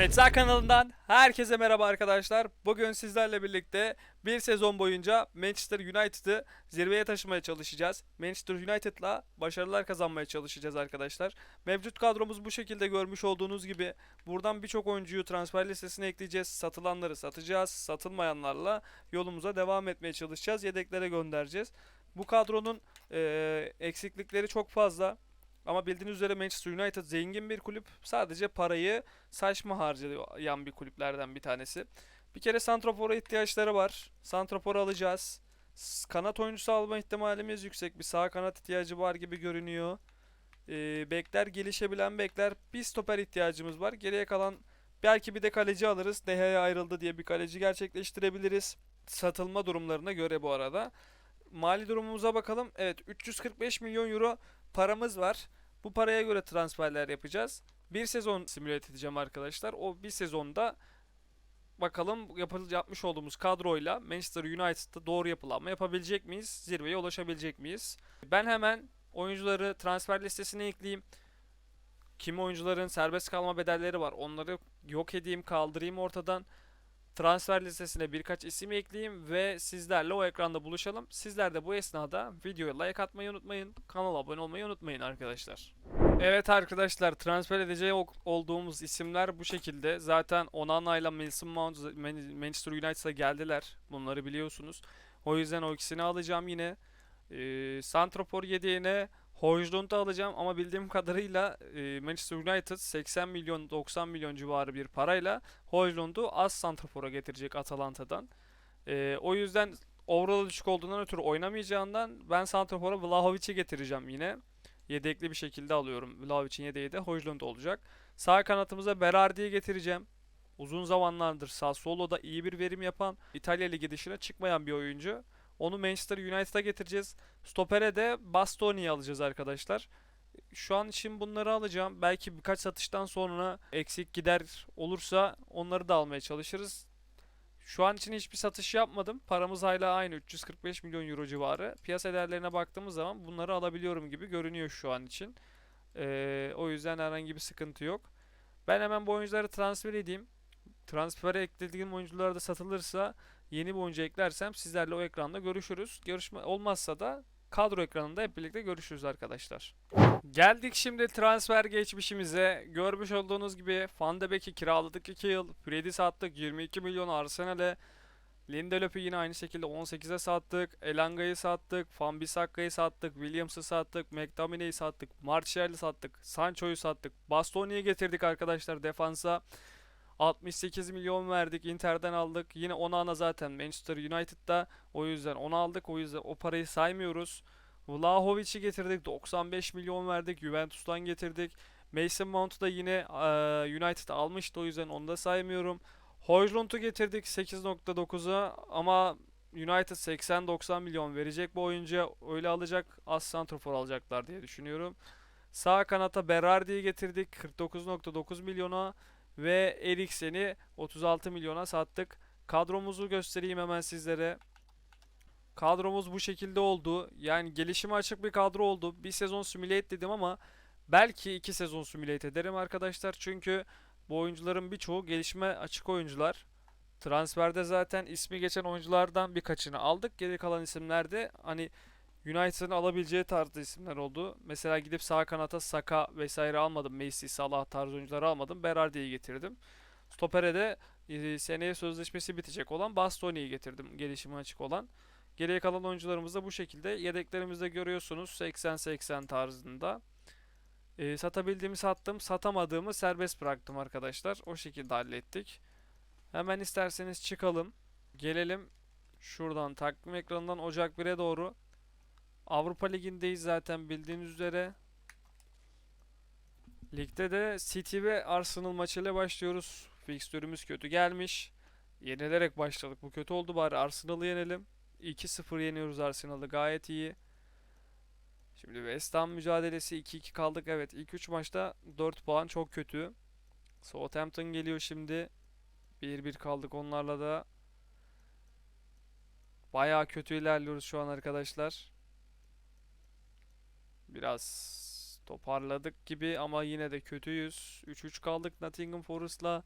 Metza kanalından herkese merhaba arkadaşlar. Bugün sizlerle birlikte bir sezon boyunca Manchester United'ı zirveye taşımaya çalışacağız. Manchester United'la başarılar kazanmaya çalışacağız arkadaşlar. Mevcut kadromuz bu şekilde görmüş olduğunuz gibi. Buradan birçok oyuncuyu transfer listesine ekleyeceğiz. Satılanları satacağız. Satılmayanlarla yolumuza devam etmeye çalışacağız. Yedeklere göndereceğiz. Bu kadronun eee, eksiklikleri çok fazla. Ama bildiğiniz üzere Manchester United zengin bir kulüp. Sadece parayı saçma harcayan bir kulüplerden bir tanesi. Bir kere Santrafor'a ihtiyaçları var. Santrafor'u alacağız. Kanat oyuncusu alma ihtimalimiz yüksek. Bir sağ kanat ihtiyacı var gibi görünüyor. Ee, bekler gelişebilen bekler. Bir stoper ihtiyacımız var. Geriye kalan belki bir de kaleci alırız. Deha'ya ayrıldı diye bir kaleci gerçekleştirebiliriz. Satılma durumlarına göre bu arada. Mali durumumuza bakalım. Evet 345 milyon euro paramız var. Bu paraya göre transferler yapacağız. Bir sezon simüle edeceğim arkadaşlar. O bir sezonda bakalım yapmış olduğumuz kadroyla Manchester United'da doğru yapılanma yapabilecek miyiz? Zirveye ulaşabilecek miyiz? Ben hemen oyuncuları transfer listesine ekleyeyim. Kimi oyuncuların serbest kalma bedelleri var. Onları yok edeyim, kaldırayım ortadan. Transfer listesine birkaç isim ekleyeyim ve sizlerle o ekranda buluşalım. Sizler de bu esnada videoya like atmayı unutmayın. Kanala abone olmayı unutmayın arkadaşlar. Evet arkadaşlar transfer edeceği ol- olduğumuz isimler bu şekilde. Zaten Onana ile Mason Mount Manchester United'a geldiler. Bunları biliyorsunuz. O yüzden o ikisini alacağım yine. Ee, Santrafor yedeğine Højlund'u alacağım ama bildiğim kadarıyla e, Manchester United 80 milyon 90 milyon civarı bir parayla Højlund'u az Santrafor'a getirecek Atalanta'dan. Ee, o yüzden overall düşük olduğundan ötürü oynamayacağından ben Santrafor'a Vlahovic'i getireceğim yine. Yedekli bir şekilde alıyorum. Vlahovic'in yedeği de Højlund olacak. Sağ kanatımıza Berardi'yi getireceğim. Uzun zamanlardır Sassuolo'da iyi bir verim yapan, İtalya Ligi dışına çıkmayan bir oyuncu. Onu Manchester United'a getireceğiz. Stopere de Bastoni'yi alacağız arkadaşlar. Şu an için bunları alacağım. Belki birkaç satıştan sonra eksik gider olursa onları da almaya çalışırız. Şu an için hiçbir satış yapmadım. Paramız hala aynı 345 milyon euro civarı. Piyasa değerlerine baktığımız zaman bunları alabiliyorum gibi görünüyor şu an için. Ee, o yüzden herhangi bir sıkıntı yok. Ben hemen bu oyuncuları transfer edeyim. Transfere eklediğim oyuncular da satılırsa yeni bir oyuncu eklersem sizlerle o ekranda görüşürüz. Görüşme olmazsa da kadro ekranında hep birlikte görüşürüz arkadaşlar. Geldik şimdi transfer geçmişimize. Görmüş olduğunuz gibi Van de Beek'i kiraladık 2 yıl. Fred'i sattık 22 milyon Arsenal'e. Lindelöf'ü yine aynı şekilde 18'e sattık. Elanga'yı sattık. Van Bissakka'yı sattık. Williams'ı sattık. McTominay'i sattık. Martial'i sattık. Sancho'yu sattık. Bastoni'yi getirdik arkadaşlar defansa. 68 milyon verdik. Inter'den aldık. Yine Onana zaten Manchester United'da. O yüzden onu aldık. O yüzden o parayı saymıyoruz. Vlahovic'i getirdik. 95 milyon verdik. Juventus'tan getirdik. Mason Mount'u da yine eee, United almıştı. O yüzden onu da saymıyorum. Højlund'u getirdik 8.9'a ama United 80-90 milyon verecek bu oyuncuya. Öyle alacak. Az santrafor alacaklar diye düşünüyorum. Sağ kanata Berardi'yi getirdik 49.9 milyona ve Eriksen'i 36 milyona sattık. Kadromuzu göstereyim hemen sizlere. Kadromuz bu şekilde oldu. Yani gelişime açık bir kadro oldu. Bir sezon simülate dedim ama belki iki sezon simülate ederim arkadaşlar. Çünkü bu oyuncuların birçoğu gelişime açık oyuncular. Transferde zaten ismi geçen oyunculardan birkaçını aldık. Geri kalan isimler de hani United'ın alabileceği tarzda isimler oldu. Mesela gidip sağ kanata Saka vesaire almadım. Messi, Salah tarzı oyuncuları almadım. Berardi'yi getirdim. Stopere de e, seneye sözleşmesi bitecek olan Bastoni'yi getirdim. Gelişime açık olan. Geriye kalan oyuncularımız da bu şekilde. Yedeklerimizde görüyorsunuz 80-80 tarzında. E, satabildiğimi sattım, satamadığımı serbest bıraktım arkadaşlar. O şekilde hallettik. Hemen isterseniz çıkalım. Gelelim şuradan takvim ekranından Ocak 1'e doğru. Avrupa Ligi'ndeyiz zaten bildiğiniz üzere. Ligde de City ve Arsenal maçıyla başlıyoruz. Fikstürümüz kötü gelmiş. Yenilerek başladık. Bu kötü oldu bari Arsenal'ı yenelim. 2-0 yeniyoruz Arsenal'ı gayet iyi. Şimdi West Ham mücadelesi 2-2 kaldık. Evet ilk 3 maçta 4 puan çok kötü. Southampton geliyor şimdi. 1-1 kaldık onlarla da. Bayağı kötü ilerliyoruz şu an arkadaşlar. Biraz toparladık gibi ama yine de kötüyüz. 3-3 kaldık Nottingham Forest'la.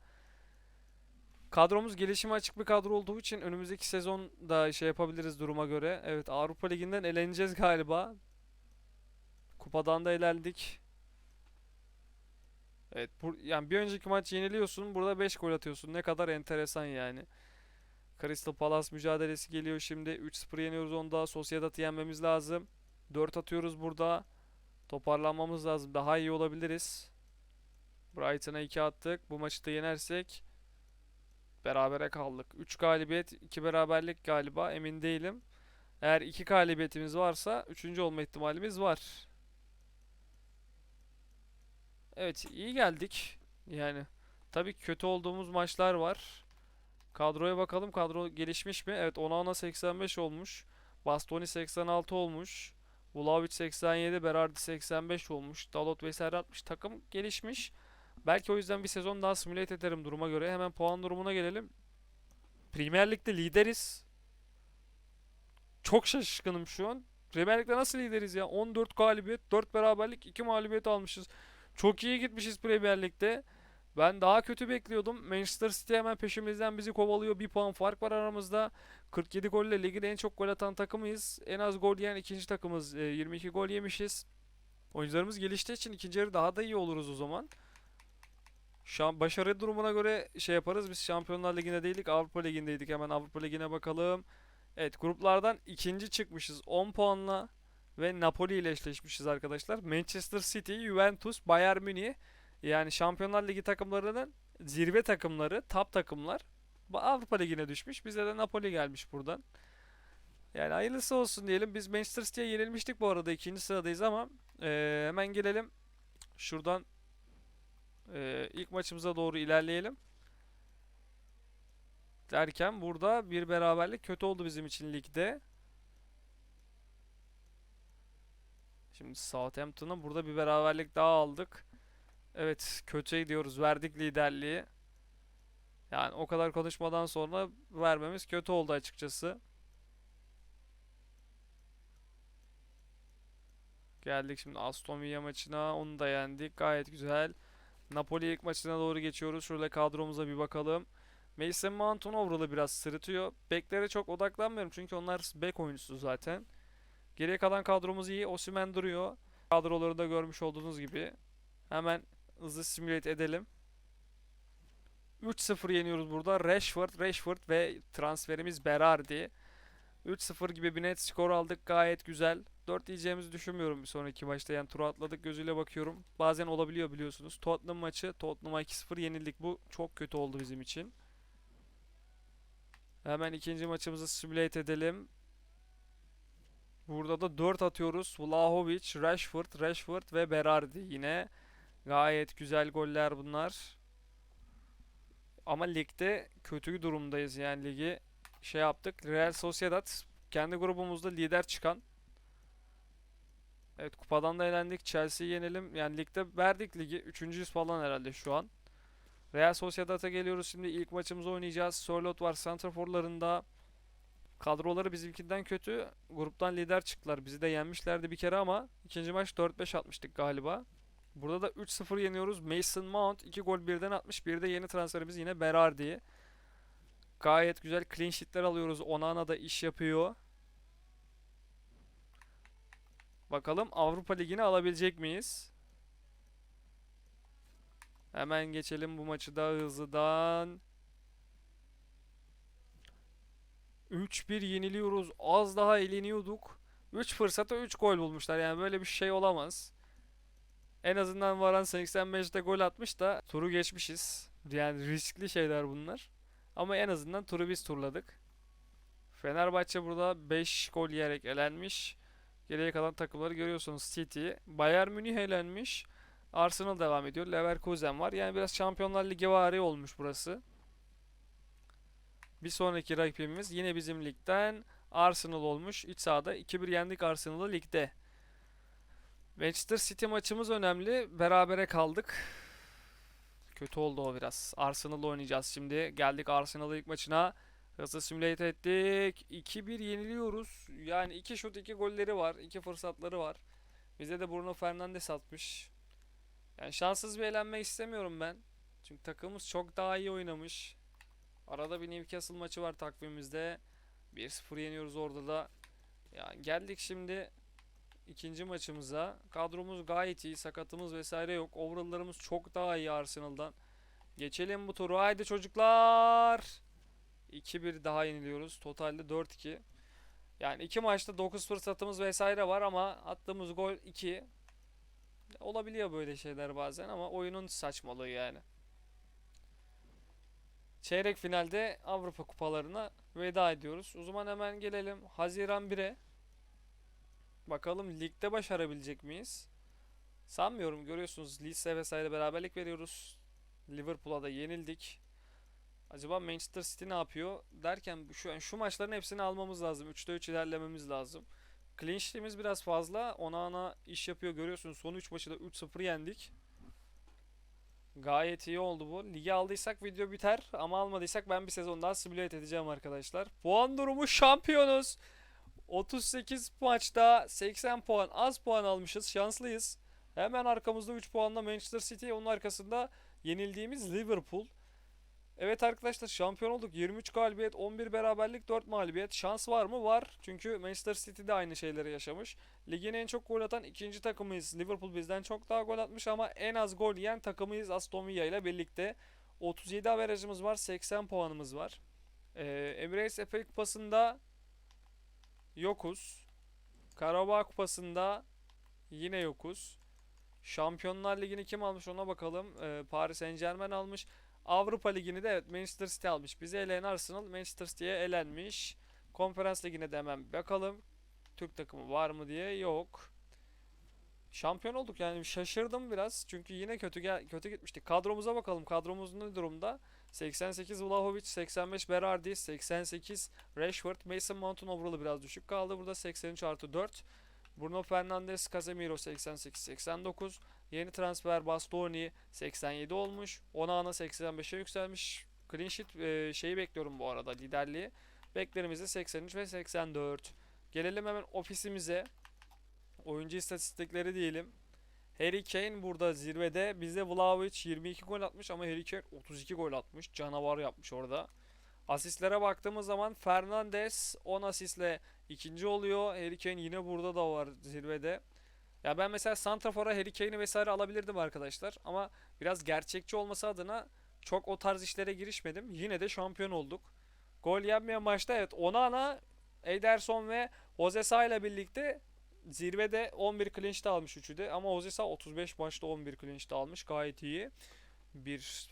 Kadromuz gelişime açık bir kadro olduğu için önümüzdeki sezon da şey yapabiliriz duruma göre. Evet Avrupa Ligi'nden eleneceğiz galiba. Kupadan da elendik. Evet bu, yani bir önceki maç yeniliyorsun burada 5 gol atıyorsun. Ne kadar enteresan yani. Crystal Palace mücadelesi geliyor şimdi. 3-0 yeniyoruz onda. Sociedad'ı yenmemiz lazım. 4 atıyoruz burada. Toparlanmamız lazım. Daha iyi olabiliriz. Brighton'a 2 attık. Bu maçı da yenersek berabere kaldık. 3 galibiyet, 2 beraberlik galiba. Emin değilim. Eğer 2 galibiyetimiz varsa 3. olma ihtimalimiz var. Evet, iyi geldik. Yani tabii kötü olduğumuz maçlar var. Kadroya bakalım. Kadro gelişmiş mi? Evet, Onana 85 olmuş. Bastoni 86 olmuş. Vlahovic 87, Berardi 85 olmuş. Dalot vesaire 60. Takım gelişmiş. Belki o yüzden bir sezon daha simüle ederim duruma göre. Hemen puan durumuna gelelim. Premier Lig'de lideriz. Çok şaşkınım şu an. Premier Lig'de nasıl lideriz ya? 14 galibiyet, 4 beraberlik, 2 mağlubiyet almışız. Çok iyi gitmişiz Premier Lig'de. Ben daha kötü bekliyordum. Manchester City hemen peşimizden bizi kovalıyor. Bir puan fark var aramızda. 47 golle ligin en çok gol atan takımıyız. En az gol yiyen ikinci takımız. E, 22 gol yemişiz. Oyuncularımız geliştiği için ikinci yarı daha da iyi oluruz o zaman. Şu an başarı durumuna göre şey yaparız. Biz Şampiyonlar Ligi'nde değildik. Avrupa Ligi'ndeydik. Hemen Avrupa Ligi'ne bakalım. Evet gruplardan ikinci çıkmışız 10 puanla. Ve Napoli ile eşleşmişiz arkadaşlar. Manchester City, Juventus, Bayern Münih. Yani Şampiyonlar Ligi takımlarının zirve takımları, top takımlar. Avrupa Ligi'ne düşmüş. Bize de Napoli gelmiş buradan. Yani hayırlısı olsun diyelim. Biz Manchester City'ye yenilmiştik bu arada. ikinci sıradayız ama eee, hemen gelelim. Şuradan eee, ilk maçımıza doğru ilerleyelim. Derken burada bir beraberlik kötü oldu bizim için ligde. Şimdi Southampton'a burada bir beraberlik daha aldık. Evet kötüye gidiyoruz. Verdik liderliği. Yani o kadar konuşmadan sonra vermemiz kötü oldu açıkçası. Geldik şimdi Aston Villa maçına. Onu da yendik. Gayet güzel. Napoli ilk maçına doğru geçiyoruz. Şurada kadromuza bir bakalım. Mason Mount overall'ı biraz sırıtıyor. Beklere çok odaklanmıyorum çünkü onlar bek oyuncusu zaten. Geriye kalan kadromuz iyi. Osimhen duruyor. Kadroları da görmüş olduğunuz gibi. Hemen hızlı simüle edelim. 3-0 yeniyoruz burada. Rashford, Rashford ve transferimiz Berardi. 3-0 gibi bir net skor aldık. Gayet güzel. 4 diyeceğimizi düşünmüyorum bir sonraki maçta. Yani turu atladık gözüyle bakıyorum. Bazen olabiliyor biliyorsunuz. Tottenham maçı. Tottenham'a 2-0 yenildik. Bu çok kötü oldu bizim için. Hemen ikinci maçımızı simüle edelim. Burada da 4 atıyoruz. Vlahovic, Rashford, Rashford ve Berardi yine. Gayet güzel goller bunlar. Ama ligde kötü durumdayız yani ligi şey yaptık. Real Sociedad kendi grubumuzda lider çıkan. Evet kupadan da elendik. Chelsea'yi yenelim. Yani ligde verdik ligi. Üçüncüyüz falan herhalde şu an. Real Sociedad'a geliyoruz şimdi. ilk maçımızı oynayacağız. Sörloth var santraforlarında. Kadroları bizimkinden kötü. Gruptan lider çıktılar. Bizi de yenmişlerdi bir kere ama ikinci maç 4-5 atmıştık galiba. Burada da 3-0 yeniyoruz. Mason Mount 2 gol birden atmış. Bir de yeni transferimiz yine Berardi. Gayet güzel clean sheet'ler alıyoruz. Onana da iş yapıyor. Bakalım Avrupa Ligi'ni alabilecek miyiz? Hemen geçelim bu maçı da hızlıdan. 3-1 yeniliyoruz. Az daha eleniyorduk. 3 fırsata 3 gol bulmuşlar. Yani böyle bir şey olamaz. En azından Varan 85'te gol atmış da turu geçmişiz. Yani riskli şeyler bunlar. Ama en azından turu biz turladık. Fenerbahçe burada 5 gol yiyerek elenmiş. Geriye kalan takımları görüyorsunuz. City, Bayern Münih elenmiş. Arsenal devam ediyor. Leverkusen var. Yani biraz Şampiyonlar Ligi vari olmuş burası. Bir sonraki rakibimiz yine bizim ligden Arsenal olmuş. İç sahada 2-1 yendik Arsenal'ı ligde. Manchester City maçımız önemli. Berabere kaldık. Kötü oldu o biraz. Arsenal'la oynayacağız şimdi. Geldik Arsenal'ın ilk maçına. Hızlı simülate ettik. 2-1 yeniliyoruz. Yani 2 şut 2 golleri var. 2 fırsatları var. Bize de Bruno Fernandes atmış. Yani şanssız bir elenme istemiyorum ben. Çünkü takımımız çok daha iyi oynamış. Arada bir Newcastle maçı var takvimimizde. 1-0 yeniyoruz orada da. Yani geldik şimdi ikinci maçımıza. Kadromuz gayet iyi. Sakatımız vesaire yok. Overall'larımız çok daha iyi Arsenal'dan. Geçelim bu turu. Haydi çocuklar. 2-1 daha yeniliyoruz. Totalde 4-2. Yani iki maçta 9 fırsatımız vesaire var ama attığımız gol 2. Olabiliyor böyle şeyler bazen ama oyunun saçmalığı yani. Çeyrek finalde Avrupa kupalarına veda ediyoruz. O zaman hemen gelelim Haziran 1'e. Bakalım ligde başarabilecek miyiz? Sanmıyorum. Görüyorsunuz Leeds'e vesaire beraberlik veriyoruz. Liverpool'a da yenildik. Acaba Manchester City ne yapıyor derken şu an şu maçların hepsini almamız lazım. 3'te 3 ilerlememiz lazım. Clean sheet'imiz biraz fazla. Ona ana iş yapıyor görüyorsunuz. Son 3 maçı da 3-0 yendik. Gayet iyi oldu bu. Ligi aldıysak video biter ama almadıysak ben bir sezon daha simüle edeceğim arkadaşlar. Puan durumu şampiyonuz. 38 maçta 80 puan az puan almışız. Şanslıyız. Hemen arkamızda 3 puanla Manchester City. Onun arkasında yenildiğimiz Liverpool. Evet arkadaşlar şampiyon olduk. 23 galibiyet, 11 beraberlik, 4 mağlubiyet. Şans var mı? Var. Çünkü Manchester City de aynı şeyleri yaşamış. Ligin en çok gol atan ikinci takımıyız. Liverpool bizden çok daha gol atmış ama en az gol yiyen takımıyız Aston Villa ile birlikte. 37 averajımız var, 80 puanımız var. Ee, Emirates FA Kupası'nda yokuz. Karabağ Kupası'nda yine yokuz. Şampiyonlar Ligi'ni kim almış ona bakalım. Ee, Paris Saint Germain almış. Avrupa Ligi'ni de evet Manchester City almış. Bizi eleyen Arsenal Manchester City'ye elenmiş. Konferans Ligi'ne de hemen bakalım. Türk takımı var mı diye yok. Şampiyon olduk yani şaşırdım biraz. Çünkü yine kötü gel kötü gitmiştik. Kadromuza bakalım. Kadromuz ne durumda? 88 Vlahovic, 85 Berardi, 88 Rashford, Mason Mount'un overall'ı biraz düşük kaldı. Burada 83 artı 4. Bruno Fernandes, Casemiro 88-89. Yeni transfer Bastoni 87 olmuş. Onana 85'e yükselmiş. Clean sheet e, şeyi bekliyorum bu arada liderliği. Beklerimizi 83 ve 84. Gelelim hemen ofisimize. Oyuncu istatistikleri diyelim. Harry Kane burada zirvede. Bizde Vlahovic 22 gol atmış ama Harry Kane 32 gol atmış. Canavar yapmış orada. Asistlere baktığımız zaman Fernandes 10 asistle ikinci oluyor. Harry Kane yine burada da var zirvede. Ya ben mesela Santrafor'a Harry Kane'i vesaire alabilirdim arkadaşlar. Ama biraz gerçekçi olması adına çok o tarz işlere girişmedim. Yine de şampiyon olduk. Gol yenmeyen maçta evet Onana, Ederson ve Jose Sa ile birlikte zirvede 11 clean sheet almış üçü de. Ama Jose Sa 35 maçta 11 clean sheet almış. Gayet iyi bir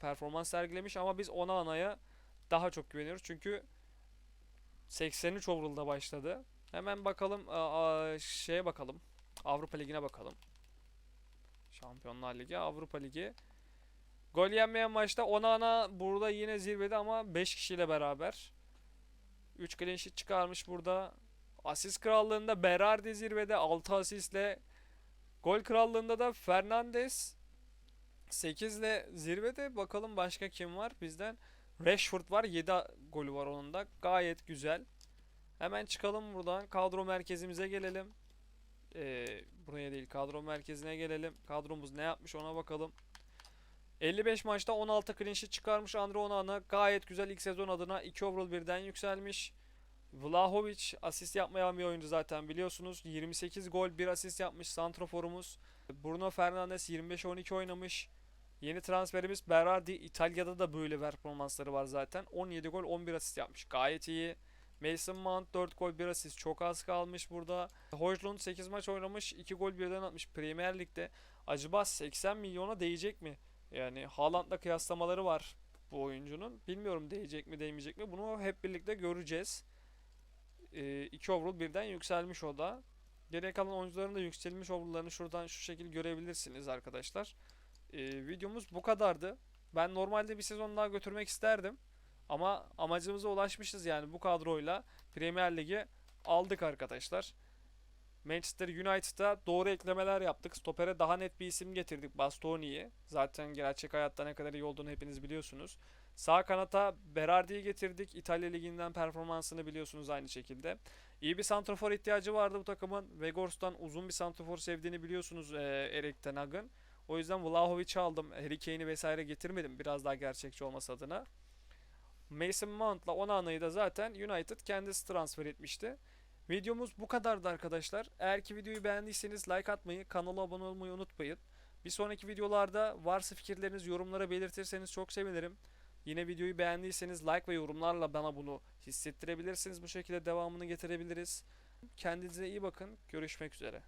performans sergilemiş ama biz Onana'ya daha çok güveniyoruz. Çünkü 83 overall'da başladı. Hemen bakalım şeye bakalım. Avrupa Ligi'ne bakalım. Şampiyonlar Ligi, Avrupa Ligi. Gol yenmeyen maçta Onana burada yine zirvede ama 5 kişiyle beraber. 3 clean çıkarmış burada. Asist krallığında Berardi zirvede 6 asistle. Gol krallığında da Fernandes 8 ile zirvede. Bakalım başka kim var bizden. Rashford var 7 golü var onun da. Gayet güzel. Hemen çıkalım buradan. Kadro merkezimize gelelim. Ee, buraya değil kadro merkezine gelelim. Kadromuz ne yapmış ona bakalım. 55 maçta 16 clean çıkarmış Andre Onana. Gayet güzel ilk sezon adına 2 overall birden yükselmiş. Vlahovic asist yapmayan bir oyuncu zaten biliyorsunuz. 28 gol 1 asist yapmış santroforumuz. Bruno Fernandes 25-12 oynamış. Yeni transferimiz Berardi. İtalya'da da böyle performansları var zaten. 17 gol 11 asist yapmış. Gayet iyi. Mason Mount 4 gol 1 asist çok az kalmış burada. Højlund 8 maç oynamış 2 gol birden atmış Premier Lig'de. Acaba 80 milyona değecek mi? Yani Haaland'la kıyaslamaları var bu oyuncunun. Bilmiyorum değecek mi değmeyecek mi bunu hep birlikte göreceğiz. 2 overall birden yükselmiş o da. Geriye kalan oyuncuların da yükselmiş overall'larını şuradan şu şekilde görebilirsiniz arkadaşlar. Ee, videomuz bu kadardı. Ben normalde bir sezon daha götürmek isterdim. Ama amacımıza ulaşmışız yani bu kadroyla Premier Ligi aldık arkadaşlar. Manchester United'a doğru eklemeler yaptık. Stopere daha net bir isim getirdik Bastoni'yi. Zaten gerçek hayatta ne kadar iyi olduğunu hepiniz biliyorsunuz. Sağ kanata Berardi'yi getirdik. İtalya Ligi'nden performansını biliyorsunuz aynı şekilde. İyi bir santrafor ihtiyacı vardı bu takımın. Vegors'tan uzun bir santrafor sevdiğini biliyorsunuz e, Erik Ten. O yüzden Vlahovic'i aldım. Harry Kane'i vesaire getirmedim biraz daha gerçekçi olması adına. Mason Mount'la Onana'yı da zaten United kendisi transfer etmişti. Videomuz bu kadardı arkadaşlar. Eğer ki videoyu beğendiyseniz like atmayı, kanala abone olmayı unutmayın. Bir sonraki videolarda varsa fikirleriniz yorumlara belirtirseniz çok sevinirim. Yine videoyu beğendiyseniz like ve yorumlarla bana bunu hissettirebilirsiniz. Bu şekilde devamını getirebiliriz. Kendinize iyi bakın. Görüşmek üzere.